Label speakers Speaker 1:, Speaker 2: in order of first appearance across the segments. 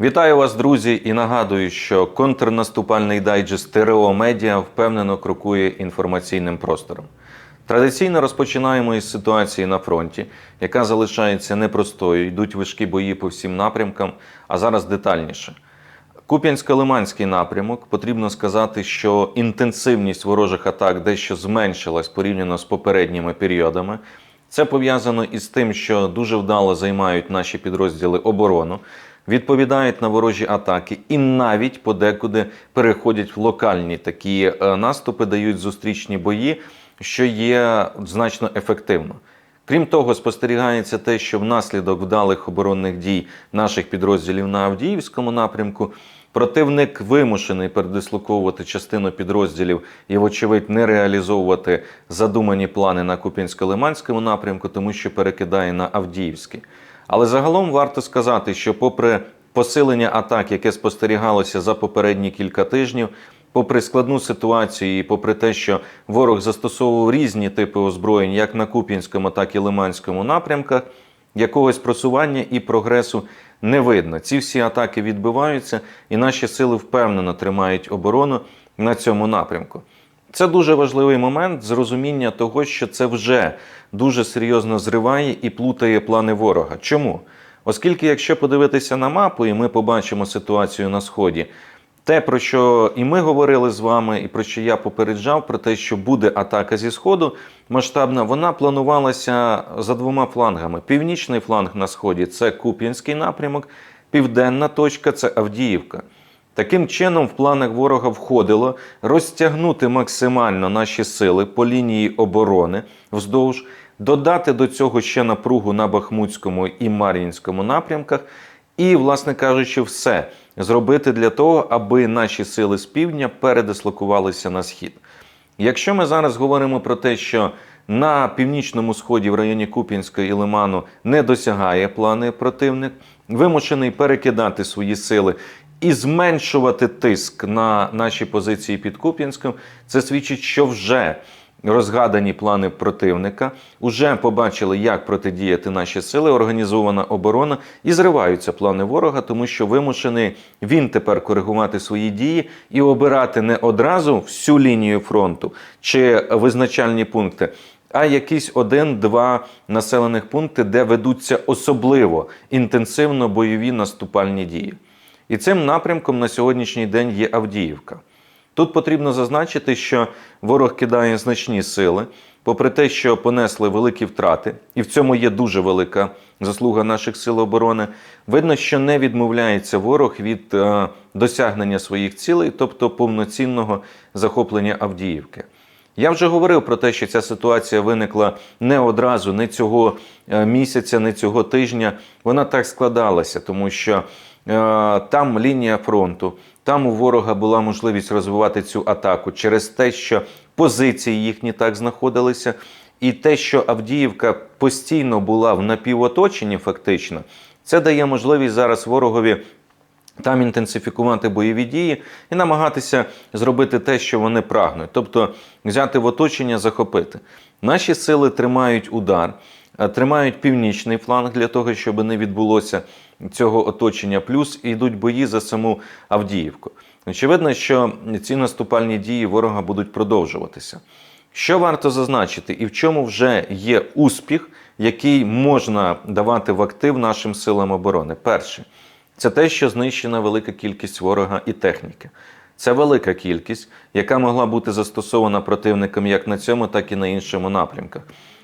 Speaker 1: Вітаю вас, друзі, і нагадую, що контрнаступальний дайджест ТРО Медіа впевнено крокує інформаційним простором. Традиційно розпочинаємо із ситуації на фронті, яка залишається непростою. Йдуть важкі бої по всім напрямкам, а зараз детальніше. Куп'янсько-Лиманський напрямок потрібно сказати, що інтенсивність ворожих атак дещо зменшилась порівняно з попередніми періодами. Це пов'язано із тим, що дуже вдало займають наші підрозділи оборону, відповідають на ворожі атаки і навіть подекуди переходять в локальні такі е, наступи, дають зустрічні бої, що є значно ефективно. Крім того, спостерігається те, що внаслідок вдалих оборонних дій наших підрозділів на Авдіївському напрямку противник вимушений передислоковувати частину підрозділів і, вочевидь, не реалізовувати задумані плани на Куп'янсько-Лиманському напрямку, тому що перекидає на Авдіївський. Але загалом варто сказати, що, попри посилення атак, яке спостерігалося за попередні кілька тижнів, попри складну ситуацію, і попри те, що ворог застосовував різні типи озброєнь, як на Куп'янському, так і Лиманському напрямках, якогось просування і прогресу не видно. Ці всі атаки відбиваються, і наші сили впевнено тримають оборону на цьому напрямку. Це дуже важливий момент з розуміння того, що це вже дуже серйозно зриває і плутає плани ворога. Чому? Оскільки, якщо подивитися на мапу, і ми побачимо ситуацію на сході, те, про що і ми говорили з вами, і про що я попереджав, про те, що буде атака зі сходу масштабна, вона планувалася за двома флангами. Північний фланг на сході це Куп'янський напрямок, південна точка це Авдіївка. Таким чином, в планах ворога входило розтягнути максимально наші сили по лінії оборони вздовж, додати до цього ще напругу на Бахмутському і Мар'їнському напрямках, і, власне кажучи, все зробити для того, аби наші сили з півдня передислокувалися на схід. Якщо ми зараз говоримо про те, що на північному сході в районі Куп'янська і Лиману не досягає плани противник, вимушений перекидати свої сили і зменшувати тиск на наші позиції під Куп'янськом, це свідчить, що вже розгадані плани противника, вже побачили, як протидіяти наші сили, організована оборона і зриваються плани ворога, тому що вимушений він тепер коригувати свої дії і обирати не одразу всю лінію фронту чи визначальні пункти. А якісь один-два населених пункти, де ведуться особливо інтенсивно бойові наступальні дії. І цим напрямком на сьогоднішній день є Авдіївка. Тут потрібно зазначити, що ворог кидає значні сили, попри те, що понесли великі втрати, і в цьому є дуже велика заслуга наших сил оборони. Видно, що не відмовляється ворог від е, досягнення своїх цілей, тобто повноцінного захоплення Авдіївки. Я вже говорив про те, що ця ситуація виникла не одразу, не цього е, місяця, не цього тижня. Вона так складалася, тому що там лінія фронту, там у ворога була можливість розвивати цю атаку через те, що позиції їхні так знаходилися, і те, що Авдіївка постійно була в напівоточенні, фактично, це дає можливість зараз ворогові. Там інтенсифікувати бойові дії і намагатися зробити те, що вони прагнуть, тобто взяти в оточення, захопити. Наші сили тримають удар, е, тримають північний фланг для того, щоб не відбулося цього оточення. Плюс йдуть бої за саму Авдіївку. Очевидно, що ці наступальні дії ворога будуть продовжуватися. Що варто зазначити, і в чому вже є успіх, який можна давати в актив нашим силам оборони? Перше. Це те, що знищена велика кількість ворога і техніки. Це велика кількість, яка могла бути застосована противником як на цьому, так і на іншому напрямках.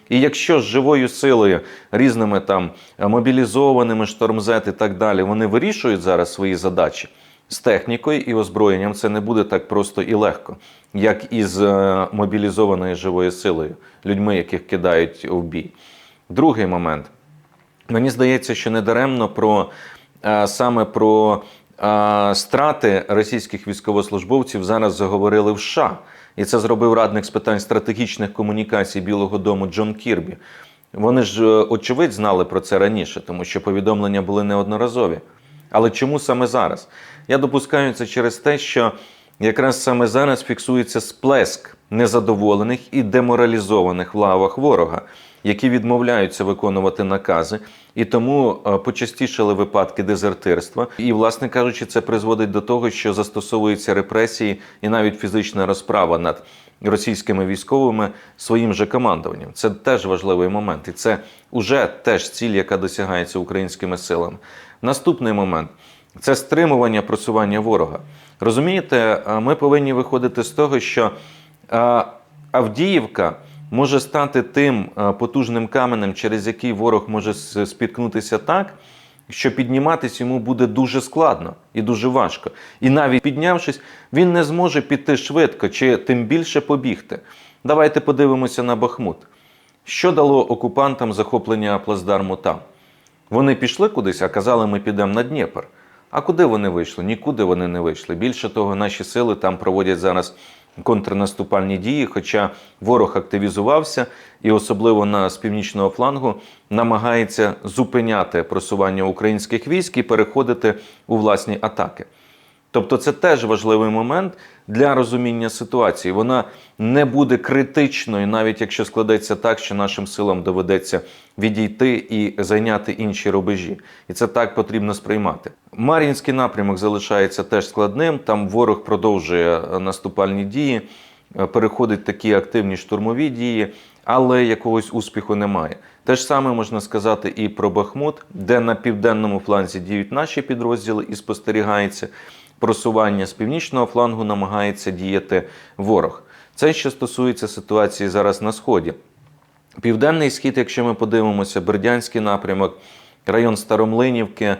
Speaker 1: І якщо з живою силою, різними там мобілізованими, штормзет і так далі, вони вирішують зараз свої задачі з технікою і озброєнням, це не буде так просто і легко, як і з е, мобілізованою живою силою, людьми, яких кидають в бій. Другий момент. Мені здається, що недаремно про е, саме про е, страти російських військовослужбовців зараз заговорили в США. І це зробив радник з питань стратегічних комунікацій Білого Дому Джон Кірбі. Вони ж, е, очевидь, знали про це раніше, тому що повідомлення були неодноразові. Але чому саме зараз? Я допускаю це через те, що якраз саме зараз фіксується сплеск незадоволених і деморалізованих в лавах ворога, які відмовляються виконувати накази, і тому е, почастішали випадки дезертирства. І, власне кажучи, це призводить до того, що застосовуються репресії і навіть фізична розправа над російськими військовими своїм же командуванням. Це теж важливий момент, і це вже теж ціль, яка досягається українськими силами. Наступний момент це стримування просування ворога. Розумієте, е, ми повинні виходити з того, що е, Авдіївка може стати тим е, потужним каменем, через який ворог може спіткнутися так, що підніматися йому буде дуже складно і дуже важко. І навіть піднявшись, він не зможе піти швидко чи тим більше побігти. Давайте подивимося на Бахмут. Що дало окупантам захоплення плацдарму там? Вони пішли кудись, а казали, ми підемо на Дніпр. А куди вони вийшли? Нікуди вони не вийшли. Більше того, наші сили там проводять зараз контрнаступальні дії, хоча ворог активізувався і особливо на з північного флангу намагається зупиняти просування українських військ і переходити у власні атаки. Тобто це теж важливий момент для розуміння ситуації. Вона не буде критичною, навіть якщо складеться так, що нашим силам доведеться відійти і зайняти інші рубежі. І це так потрібно сприймати. Мар'їнський напрямок залишається теж складним. Там ворог продовжує е, наступальні дії, е, переходить такі активні штурмові дії, але якогось успіху немає. Те ж саме можна сказати і про Бахмут, де на південному фланзі діють наші підрозділи і спостерігається просування з північного флангу, намагається діяти ворог. Це що стосується ситуації зараз на сході. Південний схід, якщо ми подивимося, Бердянський напрямок, район Старомлинівки. е,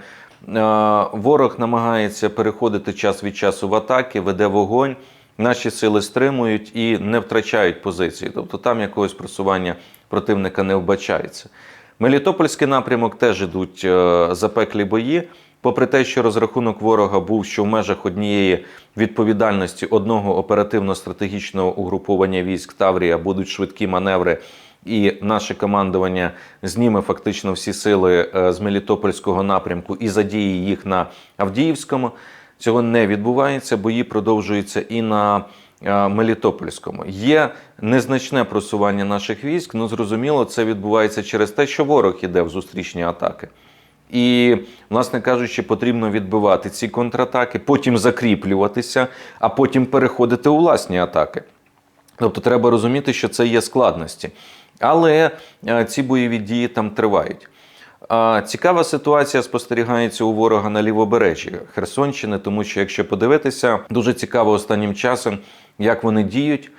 Speaker 1: Ворог намагається переходити час від часу в атаки, веде вогонь. Наші сили стримують і не втрачають позиції. Тобто там якогось просування противника не вбачається. Мелітопольський напрямок теж ідуть е, запеклі бої. Попри те, що розрахунок ворога був, що в межах однієї відповідальності одного оперативно-стратегічного угруповання військ Таврія будуть швидкі маневри, і наше командування зніме фактично всі сили е, з Мелітопольського напрямку і задіє їх на Авдіївському. Цього не відбувається. Бої продовжуються і на е, Мелітопольському. Є незначне просування наших військ. Ну зрозуміло, це відбувається через те, що ворог іде в зустрічні атаки. І, власне кажучи, потрібно відбивати ці контратаки, потім закріплюватися, а потім переходити у власні атаки. Тобто треба розуміти, що це є складності. Але е, ці бойові дії там тривають. Цікава ситуація спостерігається у ворога на лівобережжі Херсонщини, тому що якщо подивитися, дуже цікаво останнім часом, як вони діють,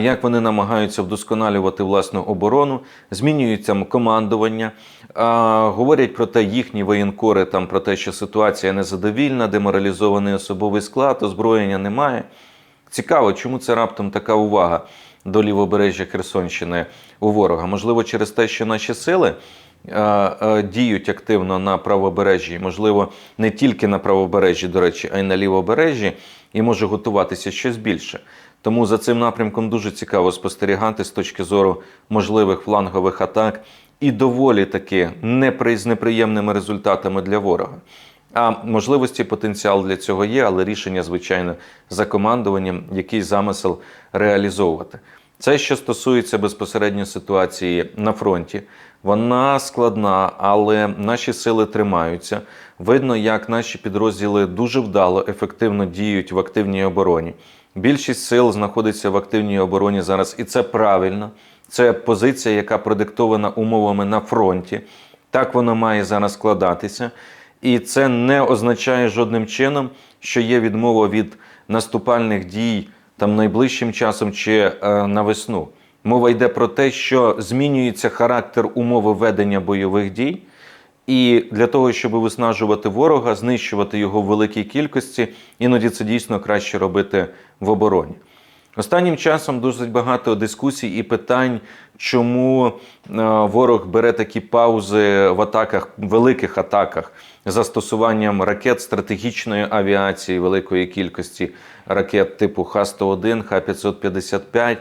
Speaker 1: як вони намагаються вдосконалювати власну оборону, змінюється командування, а, говорять про те, їхні воєнкори там про те, що ситуація незадовільна, деморалізований особовий склад, озброєння немає. Цікаво, чому це раптом така увага до лівобережжя Херсонщини у ворога? Можливо, через те, що наші сили діють активно на правобережжі, можливо, не тільки на правобережжі, до речі, а й на лівобережжі, і може готуватися щось більше. Тому за цим напрямком дуже цікаво спостерігати з точки зору можливих флангових атак і доволі таки непри... з неприємними результатами для ворога. А можливості потенціал для цього є, але рішення, звичайно, за командуванням, який замисел реалізовувати. Це, що стосується безпосередньо ситуації на фронті, вона складна, але наші сили тримаються. Видно, як наші підрозділи дуже вдало, ефективно діють в активній обороні. Більшість сил знаходиться в активній обороні зараз, і це правильно. Це позиція, яка продиктована умовами на фронті. Так воно має зараз складатися. І це не означає жодним чином, що є відмова від наступальних дій там найближчим часом чи е, на весну. Мова йде про те, що змінюється характер умови ведення бойових дій. І для того, щоб виснажувати ворога, знищувати його в великій кількості, іноді це дійсно краще робити в обороні. Останнім часом дуже багато дискусій і питань, чому е, ворог бере такі паузи в атаках, великих атаках застосуванням ракет стратегічної авіації, великої кількості ракет типу Х-101, Х-555,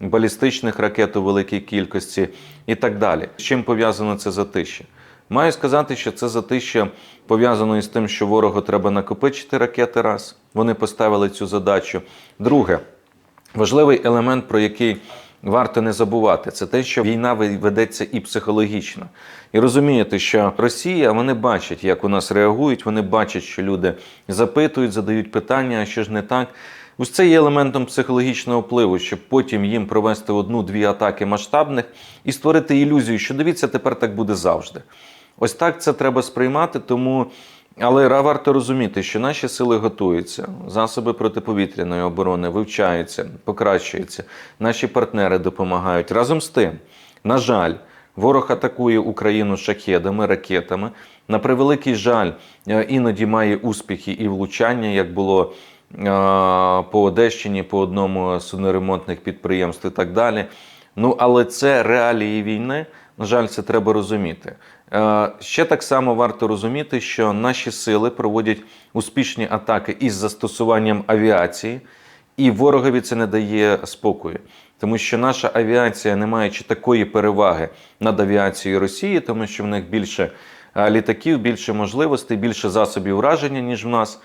Speaker 1: балістичних ракет у великій кількості і так далі. З чим пов'язано це затище? Маю сказати, що це затище пов'язано із тим, що ворогу треба накопичити ракети раз. Вони поставили цю задачу. Друге, важливий елемент, про який варто не забувати, це те, що війна ведеться і психологічно. І розумієте, що Росія вони бачать, як у нас реагують, вони бачать, що люди запитують, задають питання, а що ж не так. Ось це є елементом психологічного впливу, щоб потім їм провести одну-дві атаки масштабних і створити ілюзію, що дивіться, тепер так буде завжди. Ось так це треба сприймати, тому. Але варто розуміти, що наші сили готуються, засоби протиповітряної оборони вивчаються, покращуються, наші партнери допомагають. Разом з тим, на жаль, ворог атакує Україну шахедами, ракетами. На превеликий жаль, е, іноді має успіхи і влучання, як було е, по Одещині, по одному з судноремонтних підприємств і так далі. Ну, але це реалії війни. На жаль, це треба розуміти. Е, Ще так само варто розуміти, що наші сили проводять успішні атаки із застосуванням авіації, і ворогові це не дає спокою. Тому що наша авіація, не маючи такої переваги над авіацією Росії, тому що в них більше е, літаків, більше можливостей, більше засобів враження, ніж в нас.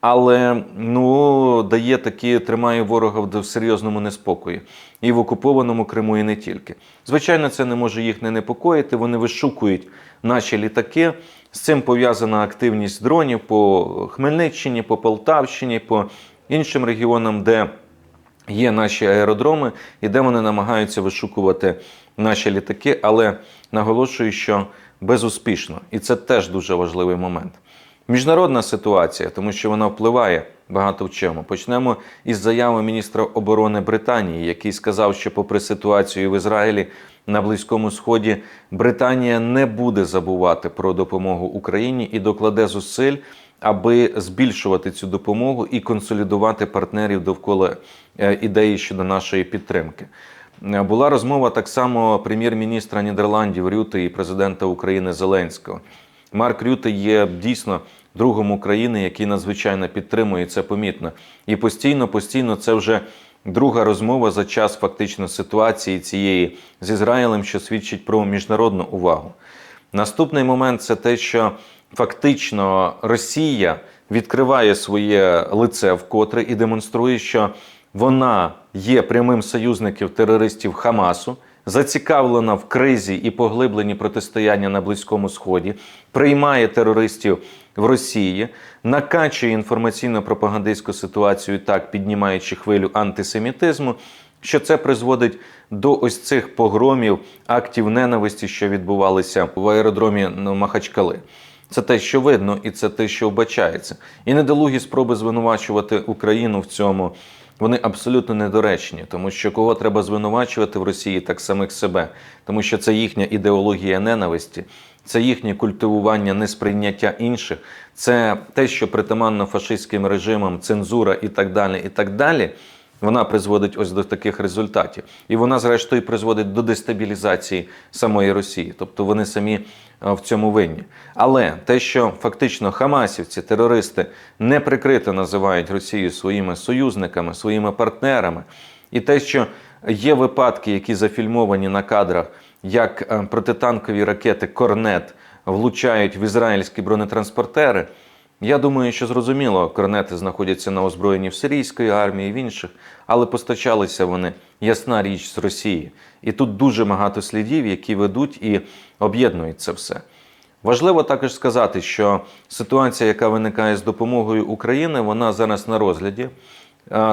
Speaker 1: Але ну дає такі, тримає ворога в серйозному неспокої і в окупованому Криму, і не тільки. Звичайно, це не може їх не непокоїти. Вони вишукують наші літаки. З цим пов'язана активність дронів по Хмельниччині, по Полтавщині, по іншим регіонам, де є наші аеродроми, і де вони намагаються вишукувати наші літаки, але наголошую, що безуспішно. І це теж дуже важливий момент. Міжнародна ситуація, тому що вона впливає багато в чому. Почнемо із заяви міністра оборони Британії, який сказав, що, попри ситуацію в Ізраїлі на Близькому Сході, Британія не буде забувати про допомогу Україні і докладе зусиль, аби збільшувати цю допомогу і консолідувати партнерів довкола е, ідеї щодо нашої підтримки. Е, Була розмова так само прем'єр-міністра Нідерландів Рюти і президента України Зеленського. Марк Рюте є дійсно другом України, який надзвичайно підтримує це помітно. І постійно, постійно це вже друга розмова за час фактично ситуації цієї з Ізраїлем, що свідчить про міжнародну увагу. Наступний момент це те, що фактично Росія відкриває своє лице вкотре і демонструє, що вона є прямим союзником терористів Хамасу, зацікавлена в кризі і поглибленні протистояння на Близькому Сході, приймає терористів в Росії, накачує інформаційно-пропагандистську ситуацію, так піднімаючи хвилю антисемітизму. Що це призводить до ось цих погромів, актів ненависті, що відбувалися в аеродромі ну, Махачкали. Це те, що видно, і це те, що вбачається. І недолугі спроби звинувачувати Україну в цьому. Вони абсолютно недоречні, тому що кого треба звинувачувати в Росії, так самих себе, тому що це їхня ідеологія ненависті, це їхнє культивування несприйняття інших, це те, що притаманно фашистським режимам, цензура і так далі, і так далі. Вона призводить ось до таких результатів, і вона, зрештою, призводить до дестабілізації самої Росії, тобто вони самі в цьому винні. Але те, що фактично хамасівці, терористи неприкрито називають Росію своїми союзниками, своїми партнерами, і те, що є випадки, які зафільмовані на кадрах, як е, протитанкові ракети Корнет влучають в ізраїльські бронетранспортери. Я думаю, що зрозуміло, корнети знаходяться на озброєнні в сирійської армії, в інших, але постачалися вони ясна річ з Росії. І тут дуже багато слідів, які ведуть і об'єднують це все. Важливо також сказати, що ситуація, яка виникає з допомогою України, вона зараз на розгляді.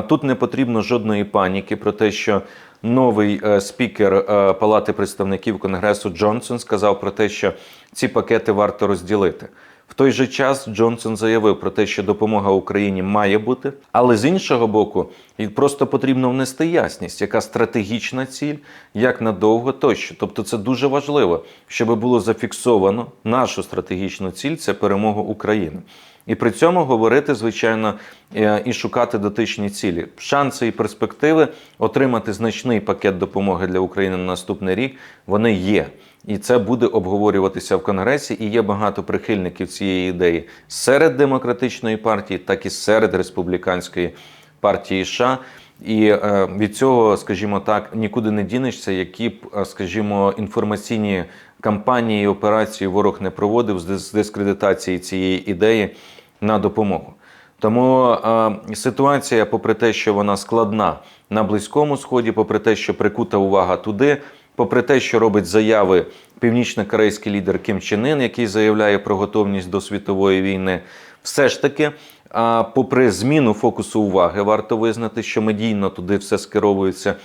Speaker 1: Тут не потрібно жодної паніки про те, що новий е, спікер е, Палати представників Конгресу Джонсон сказав про те, що ці пакети варто розділити. В той же час Джонсон заявив про те, що допомога Україні має бути, але з іншого боку, просто потрібно внести ясність, яка стратегічна ціль, як надовго тощо. Тобто, це дуже важливо, щоб було зафіксовано нашу стратегічну ціль це перемога України. І при цьому говорити, звичайно, е, і шукати дотичні цілі. Шанси і перспективи отримати значний пакет допомоги для України на наступний рік вони є. І це буде обговорюватися в Конгресі. І є багато прихильників цієї ідеї серед демократичної партії, так і серед республіканської партії США. І е, від цього, скажімо так, нікуди не дінешся, які б, е, скажімо, інформаційні кампанії і операції ворог не проводив з дискредитації цієї ідеї на допомогу. Тому е, ситуація, попри те, що вона складна на Близькому Сході, попри те, що прикута увага туди, попри те, що робить заяви північно-корейський лідер Кім Чен Ін, який заявляє про готовність до світової війни, все ж таки, а, попри зміну фокусу уваги, варто визнати, що медійно туди все скеровується.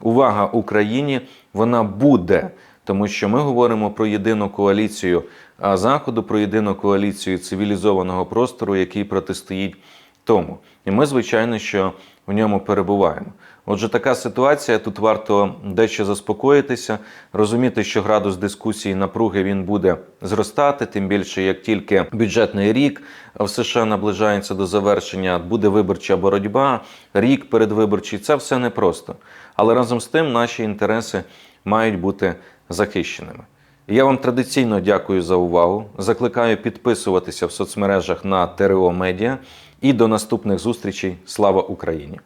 Speaker 1: Увага Україні вона буде, тому що ми говоримо про єдину коаліцію заходу, про єдину коаліцію цивілізованого простору, який протистоїть тому. І ми, звичайно, що в ньому перебуваємо. Отже, така ситуація. Тут варто дещо заспокоїтися, розуміти, що градус дискусії напруги він буде зростати, тим більше як тільки бюджетний рік в США наближається до завершення, буде виборча боротьба, рік передвиборчий. Це все непросто. Але разом з тим наші інтереси мають бути захищеними. Я вам традиційно дякую за увагу. Закликаю підписуватися в соцмережах на ТРО Медіа і до наступних зустрічей. Слава Україні!